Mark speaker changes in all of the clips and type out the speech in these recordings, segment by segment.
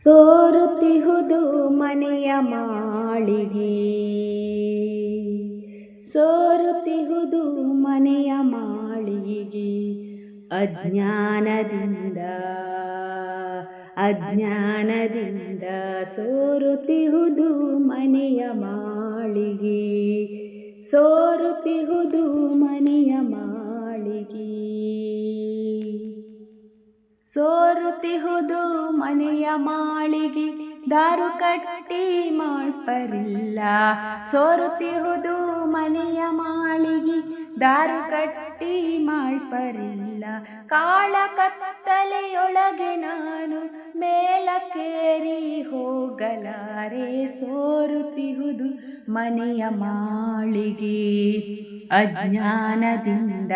Speaker 1: ಸೋರುತಿಹುದು ಮನೆಯ ಮಾಳಿಗೆ ಸೋರುತಿಹುದು ಮನೆಯ ಮಾಳಿಗೆ ಅಜ್ಞಾನದಿಂದ ಅಜ್ಞಾನದಿಂದ ಸೋರುತಿಹುದು ಮನೆಯ ಮಾಳಿಗೆ. ಸೋರುತಿಹುದು ಮನೆಯ ಮಾಳಿಗೆ. ಸೋರುತಿಹುದು ಮನೆಯ ಮಾಳಿಗೆ ದಾರು ಕಟ್ಟಿ ಮಾಡ್ಪರಿಲ್ಲ. ಸೋರುತಿಹುದು ಮನೆಯ ಮಾಳಿಗೆ ದಾರು ಕಟ್ಟಿ ಮಾಡ್ಪರಿಲ್ಲ. ಕಾಳ ಕತ್ತಲೆಯೊಳಗೆ ನಾನು ಮೇಲಕ್ಕೇರಿ ಹೋಗಲಾರೆ. ಸೋರುತಿಹುದು ಮನೆಯ ಮಾಳಿಗೆ ಅಜ್ಞಾನದಿಂದ.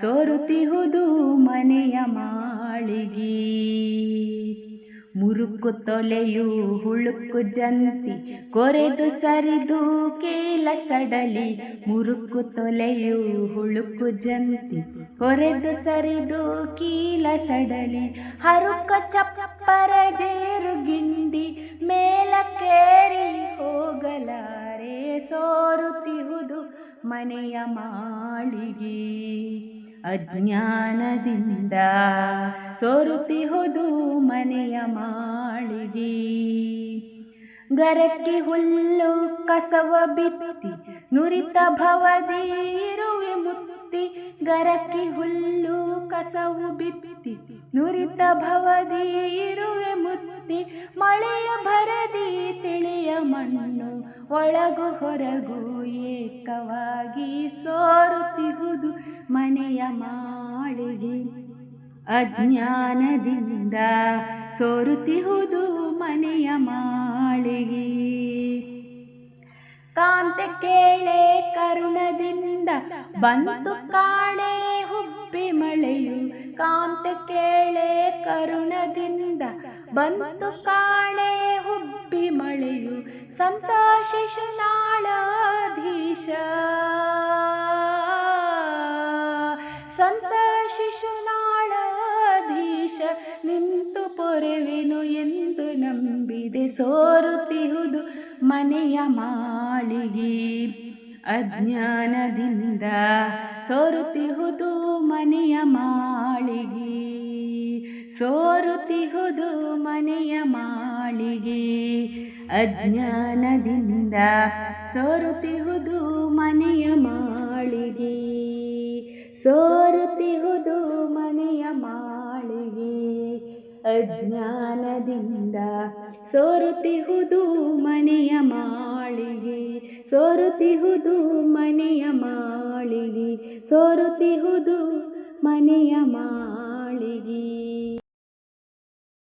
Speaker 1: ಸೋರುತಿಹುದು ಮನೆಯ ಮಾಳಿಗೆ ಮುರುಕು ತೊಲೆಯು ಹುಳುಕು ಜಂತಿ, ಕೊರೆದು ಸರಿದು ಕೇಲ ಸಡಲಿ, ಮುರುಕು ತೊಲೆಯು ಹುಳುಕು ಜಂತಿ, ಕೊರೆದು ಸರಿದು ಕೀಲ ಸಡಲಿ, ಹರುಕ ಚಪ್ಪರ ಜೇರು ಗಿಂಡಿ ಕೇರಿ ಹೋಗಲಾರೆ, ಸೋರುತಿಹುದು ಮನೆಯ ಮಾಳಿಗೆ. ಅಜ್ಞಾನದಿಂದ ಸೋರುತ್ತಿಹುದು ಮನೆಯ ಮಾಳಿಗೆ. ಗರಕ್ಕೆ ಹುಲ್ಲು ಕಸವ ಬಿತ್ತಿ ನುರಿತ ಭವದೀರುವೆ ಮುತ್ತಿ ಗರಕ್ಕೆ ಹುಲ್ಲು ಕಸವು ಬಿತ್ತಿ ನುರಿತ ಭವದೀರುವೆ ಮುತ್ತಿ ಮಳೆಯ ತಿಳಿಯ ಮಣ್ಣು ಒಳಗು ಹೊರಗು ಏಕವಾಗಿ ಸೋರುತ್ತಿಹುದು ಮನೆಯ ಮಾಳಿಗೆ. ಅಜ್ಞಾನದಿಂದ ಸೋರುತ್ತಿಹುದು ಮನೆಯ ಮಾಳಿಗೆ. ಕಾಂತೆ ಕೇಳೆ ಕರುಣದಿಂದ ಬಂತು ಕಾಣೆ ಹುಬ್ಬಿ ಮಳೆಯು. ಕಾಂತೆ ಕೇಳೆ ಕರುಣದಿಂದ ಬಂತು ಕಾಣೆ ಹುಬ್ಬಿ ಮಳೆಯು ಸಂತ ಶಿಶುನಾಳಾಧೀಶ ಸಂತ ಶಿಶುನಾಳಾಧೀಶ ನಿಂತು ಪೊರೆವೆನು ಎಂದು ನಂಬಿದೆ. ಸೋರುತಿಹುದು ಮನೆಯ ಮಾಳಿಗೆ. ಅಜ್ಞಾನದಿಂದ ಸೋರುತಿಹುದು ಮನೆಯ ಮಾಳಿಗೆ. ಸೋರುತಿಹುದು ಮನೆಯ ಮಾಳಿಗೆ. ಅಜ್ಞಾನದಿಂದ ಸೋರುತಿಹುದು ಮನೆಯ ಮಾಳಿಗೆ. ಸೋರುತಿಹುದು ಮನೆಯ ಮಾಳಿಗೆ. ಅಜ್ಞಾನದಿಂದ ಸೋರುತಿಹುದು ಮನೆಯ ಮಾಳಿಗೆ. ಸೋರುತಿಹುದು ಮನೆಯ ಮಾಳಿಗೆ. ಸೋರುತಿಹುದು ಮನೆಯ ಮಾಳಿಗೆ.